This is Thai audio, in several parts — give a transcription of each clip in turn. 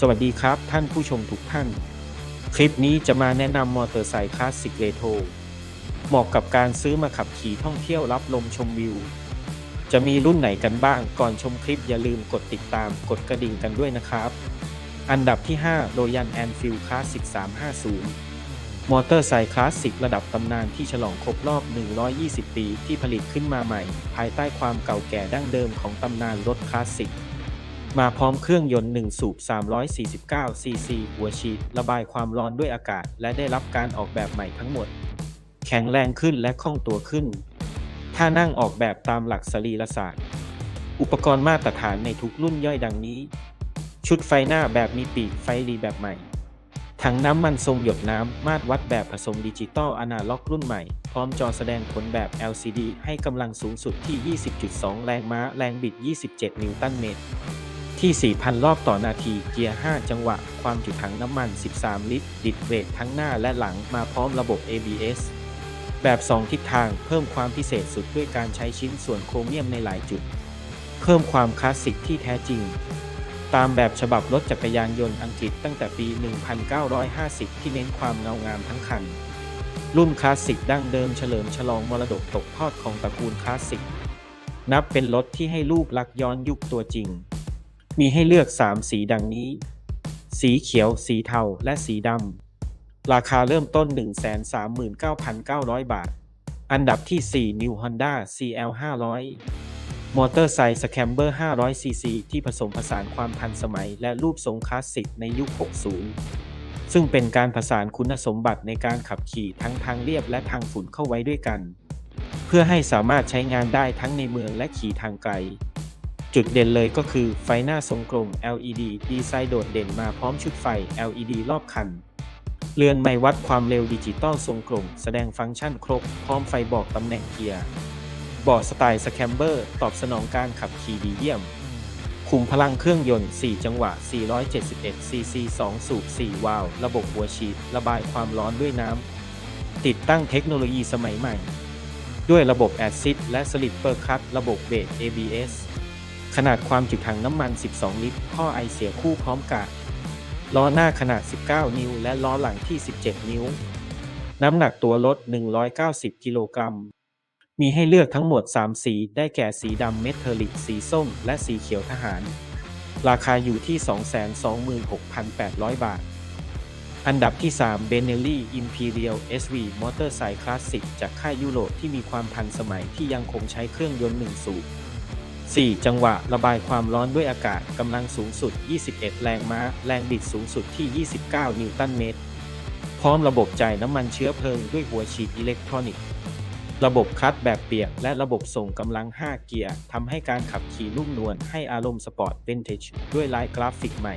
สวัสดีครับท่านผู้ชมทุกท่าน คลิปนี้จะมาแนะนำมอเตอร์ไซค์คลาสสิกเรโทรเหมาะกับการซื้อมาขับขี่ท่องเที่ยวรับลมชมวิว จะมีรุ่นไหนกันบ้างก่อนชมคลิปอย่าลืมกดติดตามกดกระดิ่งกันด้วยนะครับ อันดับที่5 Royal Enfield Classic 350 มอเตอร์ไซค์คลาสสิกระดับตำนานที่ฉลองครบรอบ 120 ปีที่ผลิตขึ้นมาใหม่ ภายใต้ความเก่าแก่ดั้งเดิมของตำนานรถคลาสสิก มาพร้อมเครื่องยนต์ 1 สูบ 349 ซีซี หัวฉีด ระบายความร้อนด้วยอากาศ และได้รับการออกแบบใหม่ทั้งหมด แข็งแรงขึ้นและคล่องตัวขึ้น ถ้านั่งออกแบบตามหลักสรีรศาสตร์ อุปกรณ์มาตรฐานในทุกรุ่นย่อยดังนี้ ชุดไฟหน้าแบบมีปีกไฟรีแบบใหม่ ถังน้ำมันทรงหยดน้ำ มาตรวัดแบบผสมดิจิตอลอนาล็อกรุ่นใหม่ พร้อมจอแสดงผลแบบ LCD ให้กำลังสูงสุดที่ 20.2 แรงม้า แรงบิด 27 นิวตันเมตร ที่ 4,000 รอบต่อนาที เกียร์ 5 จังหวะ ความจุถังน้ำมัน 13 ลิตร ดิดเบรกทั้งหน้าและหลังมาพร้อมระบบ ABS แบบ 2 ทิศทาง เพิ่มความพิเศษสุดด้วยการใช้ชิ้นส่วนโครเมียมในหลายจุด เพิ่มความคลาสสิกที่แท้จริง ตามแบบฉบับรถจักรยานยนต์อังกฤษตั้งแต่ปี 1950 ที่เน้นความเงางามทั้งคัน รุ่นคลาสสิกดั้งเดิมเฉลิมฉลองมรดกตกทอดของตระกูลคลาสสิก นับเป็นรถที่ให้ลูกลักย้อนยุคตัวจริง มีให้เลือก 3 สีดังนี้ สีเขียว สีเทา และสีดำ ราคาเริ่มต้น 139,900 บาท อันดับที่ 4 New Honda CL 500มอเตอร์ไซค์สแคมเบอร์ 500cc ที่ผสมผสานความทันสมัย และรูปทรงคลาสสิกในยุค 60 ซึ่งเป็นการผสานคุณสมบัติในการขับขี่ทั้งทางเรียบและทางฝุ่นเข้าไว้ด้วยกัน เพื่อให้สามารถใช้งานได้ทั้งในเมืองและขี่ทางไกล จุดเด่นเลยก็คือไฟหน้าทรงกลม LED ดีไซน์โดดเด่นมาพร้อมชุดไฟ LED รอบคัน เรือนไมวัดความเร็วดิจิตอลทรงกลม แสดงฟังก์ชันครบ พร้อมไฟบอกตำแหน่งเกียร์เบาะสไตล์สแคมเบอร์ตอบสนองการขับขี่ดีเยี่ยม คุมพลังเครื่องยนต์ 4 จังหวะ 471ซีซี2สูบ 4 วาล์วระบบหัวฉีด ระบายความร้อนด้วยน้ำ ติดตั้งเทคโนโลยีสมัยใหม่ ด้วยระบบแอซิดและสลิปเปอร์คัตระบบเบรก ABS ขนาดความจุถังน้ำมัน 12 ลิตร ท่อไอเสียคู่พร้อมกาดล้อหน้าขนาด 19 นิ้ว และล้อหลังที่ 17 นิ้ว น้ำหนักตัวรถ 190 กิโลกรัม มีให้เลือกทั้งหมด 3 สี ได้แก่สีดำเมทัลลิก สีส้ม และสีเขียวทหาร ราคาอยู่ที่ 226,800 บาท อันดับที่ 3 Benelli Imperial SV มอเตอร์ไซค์คลาสสิกจากค่ายยุโรปที่มีความทันสมัยที่ยังคงใช้เครื่องยนต์1สูบ 4 จังหวะระบายความร้อนด้วยอากาศกำลังสูงสุด 21 แรงม้า แรงบิดสูงสุดที่ 29 นิวตันเมตร พร้อมระบบจ่ายน้ำมันเชื้อเพลิงด้วยหัวฉีดอิเล็กทรอนิกส์ ระบบคลัตช์แบบเปียก และระบบส่งกำลัง 5 เกียร์ทำให้การขับขี่นุ่มนวลให้อารมณ์สปอร์ตเวนเทจด้วยลายกราฟิกใหม่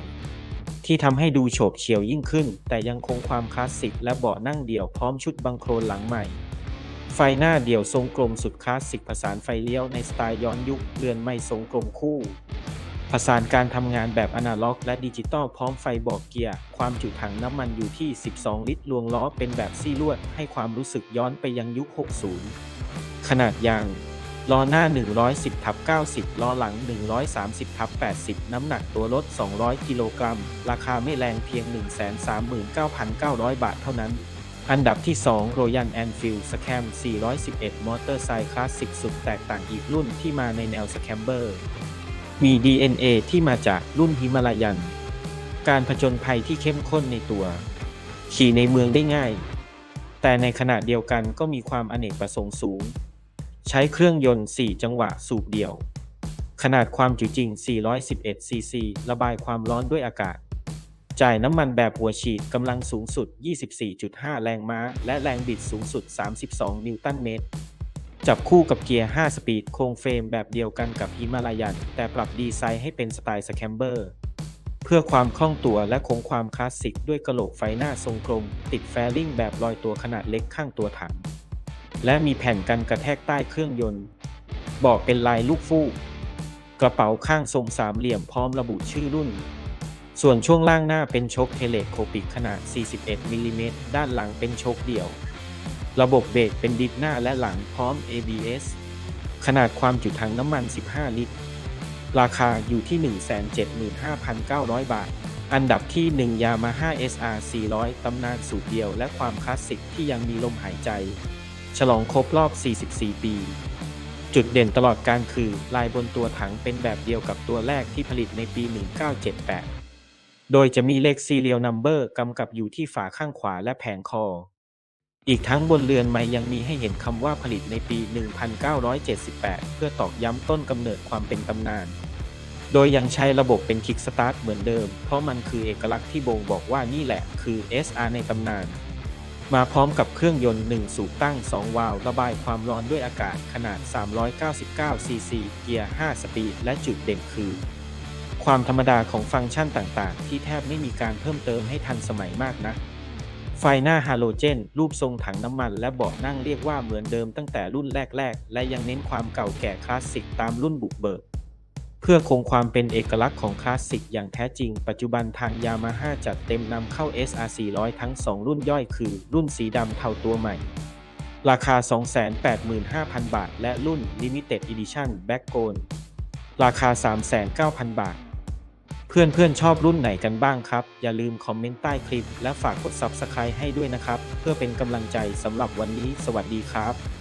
ที่ทำให้ดูโฉบเฉี่ยวยิ่งขึ้น แต่ยังคงความคลาสสิกและเบาะนั่งเดี่ยวพร้อมชุดบังโครนหลังใหม่ ไฟหน้าเดี่ยวทรงกลมสุดคลาสสิกผสานไฟเลี้ยวในสไตล์ย้อนยุคเรือนไม่ทรงกลมคู่ ผสานการทำงานแบบอนาล็อก และดิจิตอลพร้อมไฟบอกเกียร์ ความจุถังน้ำมันอยู่ที่ 12 ลิตรลวงล้อเป็นแบบซี่ลวด ให้ความรู้สึกย้อนไปยังยุค 60 ขนาดยางล้อหน้า 110ทับ90 ล้อหลัง 130ทับ80 น้ำหนักตัวรถ 200 กิโลกรัม ราคาไม่แรงเพียง 139,900 บาทเท่านั้น อันดับที่ 2 Royal Enfield Scam 411 มอเตอร์ไซค์คลาสสิกสุดแตกต่างอีกรุ่นที่มาในแนวสแคมเบอร์มี DNA ที่มาจากรุ่นฮิมาลายัน การผจญภัยที่เข้มข้นในตัว ขี่ในเมืองได้ง่าย แต่ในขณะเดียวกันก็มีความอเนกประสงค์สูง ใช้เครื่องยนต์ 4 จังหวะสูบเดี่ยว ขนาดความจุจริง 411ซีซีระบายความร้อนด้วยอากาศ จ่ายน้ำมันแบบหัวฉีดกำลังสูงสุด 24.5 แรงม้า และแรงบิดสูงสุด 32 นิวตันเมตร จับคู่กับเกียร์ 5 สปีดโครงเฟรมแบบเดียวกันกับฮิมาลายัน แต่ปรับดีไซน์ให้เป็นสไตล์สแคมเบอร์ เพื่อความคล่องตัวและคงความคลาสสิกด้วยกระโหลกไฟหน้าทรงกลม ติดแฟริงแบบลอยตัวขนาดเล็กข้างตัวถัง และมีแผ่นกันกระแทกใต้เครื่องยนต์บาะเป็นลายลูกฟูกกระเป๋าข้างทรงสามเหลี่ยมพร้อมระบุชื่อรุ่น ส่วนช่วงล่างหน้าเป็นชคเทเลโคปิกขนาด 41มิลลิเมตรด้านหลังเป็นชคเดี่ยว ระบบเบรกเป็นดิสหน้าและหลังพร้อม ABS ขนาดความจุถังน้ำมัน 15 ลิตร ราคาอยู่ที่ 175,900 บาท อันดับที่ 1 Yamaha SR 400 ตำนานสูตรเดียวและความคลาสสิกที่ยังมีลมหายใจ ฉลองครบรอบ 44 ปีจุดเด่นตลอดการคือ ลายบนตัวถังเป็นแบบเดียวกับตัวแรกที่ผลิตในปี 1978 โดยจะมีเลข Serial Number กำกับอยู่ที่ฝาข้างขวาและแผงคอ อีกทั้งบนเรือนไม้ยังมีให้เห็นคำว่าผลิตในปี 1978 เพื่อตอกย้ำต้นกำเนิดความเป็นตำนาน โดยยังใช้ระบบเป็น Kickstart เหมือนเดิม เพราะมันคือเอกลักษณ์ที่บ่งบอกว่านี่แหละคือ SR ในตำนาน มาพร้อมกับเครื่องยนต์ 1 สูบตั้ง 2 วาล์วระบายความร้อนด้วยอากาศขนาด 399ซีซีเกียร์ 5 สปีด และจุดเด่นคือ ความธรรมดาของฟังก์ชันต่างๆ ที่แทบไม่มีการเพิ่มเติมให้ทันสมัยมากนะไฟหน้าฮาโลเจน รูปทรงถังน้ำมัน และเบาะนั่งเรียกว่าเหมือนเดิมตั้งแต่รุ่นแรก ๆ และยังเน้นความเก่าแก่คลาสสิกตามรุ่นบุกเบิก เพื่อคงความเป็นเอกลักษณ์ของคลาสสิกอย่างแท้จริง ปัจจุบันทางยามาฮ่าจัดเต็มนำเข้า SR 400ทั้ง 2 รุ่นย่อยคือ รุ่นสีดำเทาตัวใหม่ราคา 285,000 บาท และรุ่น Limited Edition Black Gold ราคา 3,900 0 บาท เพื่อนๆชอบรุ่นไหนกันบ้างครับ อย่าลืมคอมเมนต์ใต้คลิป และฝากกด Subscribe ให้ด้วยนะครับ เพื่อเป็นกำลังใจสำหรับวันนี้ สวัสดีครับ